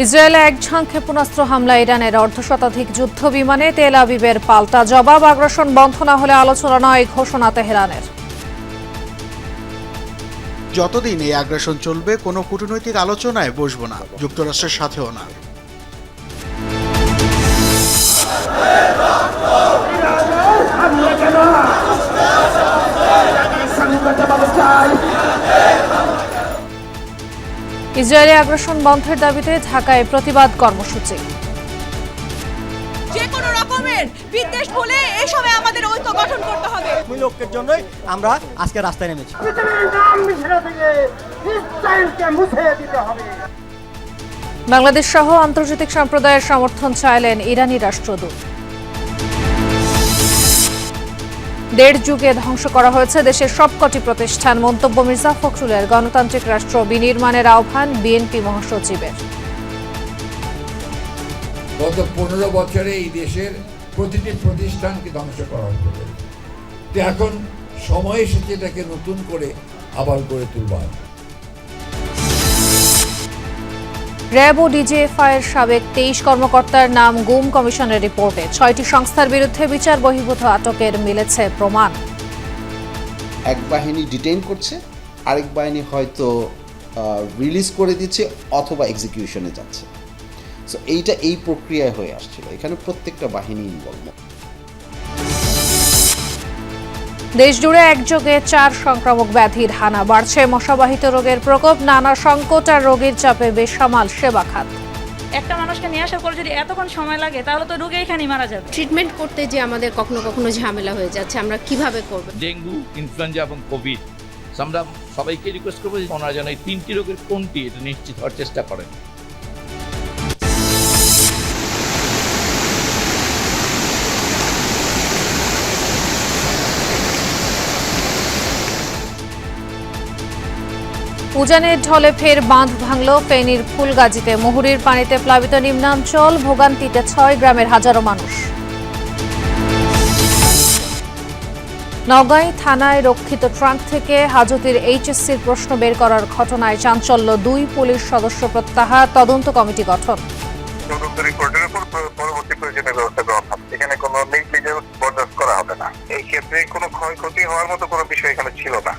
ইসরায়েলে এক ঝাঁক ক্ষেপণাস্ত্র হামলা ইরানের অর্ধশতাধিক যুদ্ধ বিমানে তেল আবিবের পাল্টা জবাব। আগ্রাসন বন্ধ না হলে আলোচনা নয় ঘোষণা তেহরানের। যতদিন এই আগ্রাসন চলবে, কোনো কূটনৈতিক আলোচনায় বসবো না, যুক্তরাষ্ট্রের সাথেও না। ইসরায়েলি আগ্রাসন বন্ধের দাবিতে ঢাকায় প্রতিবাদ কর্মসূচি। যে কোনো রকমের বিদ্বেষ ভুলে এই সময় আমাদের ঐক্য গঠন করতে হবে। ওই লোকের জন্যই আমরা আজকে রাস্তায় নেমেছি। পৃথিবীর নাম মিশরে থেকে ইসরায়েলকে মুছে দিতে হবে। বাংলাদেশ সহ আন্তর্জাতিক সম্প্রদায়ের সমর্থন চাইলেন ইরানি রাষ্ট্রদূত। দেড় যুগে ধ্বংস করা হয়েছে দেশের সবকটি প্রতিষ্ঠান, মন্তব্য মির্জা ফখরুলের গণতান্ত্রিক রাষ্ট্র বিনির্মাণের আহ্বান বিএনপি মহাসচিবের। গত পনেরো বছরে এই দেশের প্রতিটি প্রতিষ্ঠানকে ধ্বংস করা হয়েছে। এখন সময় এসেছে এটাকে নতুন করে আবার গড়ে তুলবার। র্যাব ও ডিজিএফআই এর সাবেক তেইশ কর্মকর্তার নাম গুম কমিশনের রিপোর্টে। ছয়টি সংস্থার বিরুদ্ধে বিচার, বহির্ভূত আটকের মিলেছে প্রমাণ। এক বাহিনী ডিটেইন করছে, আরেক বাহিনী হয়তো রিলিজ করে দিচ্ছে অথবা এক্সিকিউশনে যাচ্ছে। সো এইটা এই প্রক্রিয়ায় হয়ে আসছিল। এখানে প্রত্যেকটা বাহিনী ইনভলভ দেশজুড়ে একযোগে চার সংক্রামক ব্যাধির হানা বাড়ছে। মশাবাহিত রোগের প্রকোপ নানা সংকট আর রোগীর চাপে বেসামাল সেবা খাত। একটা মানুষকে নিয়ে আসার পর যদি এতক্ষণ সময় লাগে তাহলে তো রোগে এখানেই মারা যাবে। ট্রিটমেন্ট করতে যে আমাদের কখনো কখনো ঝামেলা হয়ে যাচ্ছে। আমরা কীভাবে করব? ডেঙ্গু ইনফ্লুয়েঞ্জা এবং কোভিড। আমরা সবাইকে রিকোয়েস্ট করব যে ওনারা যেন এই তিনটি রোগের কোনটি এটা নিশ্চিত হওয়ার চেষ্টা করেন। উজানের ঢলে ফের বাঁধ ভাঙল, ফেনীর ফুলগাজীতে। মুহুরীর পানিতে প্লাবিত নিম্নাঞ্চল, ভোগান্তিতে ছয় গ্রামের হাজারো মানুষ। নওগাঁই থানায় রক্ষিত ট্রাঙ্ক থেকে হাজতের এইচএসসির প্রশ্ন বের করার ঘটনায় চাঞ্চল্য দুই পুলিশ সদস্য প্রত্যাহার, তদন্ত কমিটি গঠন। এখানে কোনো এই ক্ষেত্রে কোনো ক্ষয়ক্ষতি হওয়ার মতো কোনো বিষয় এখানে ছিল না।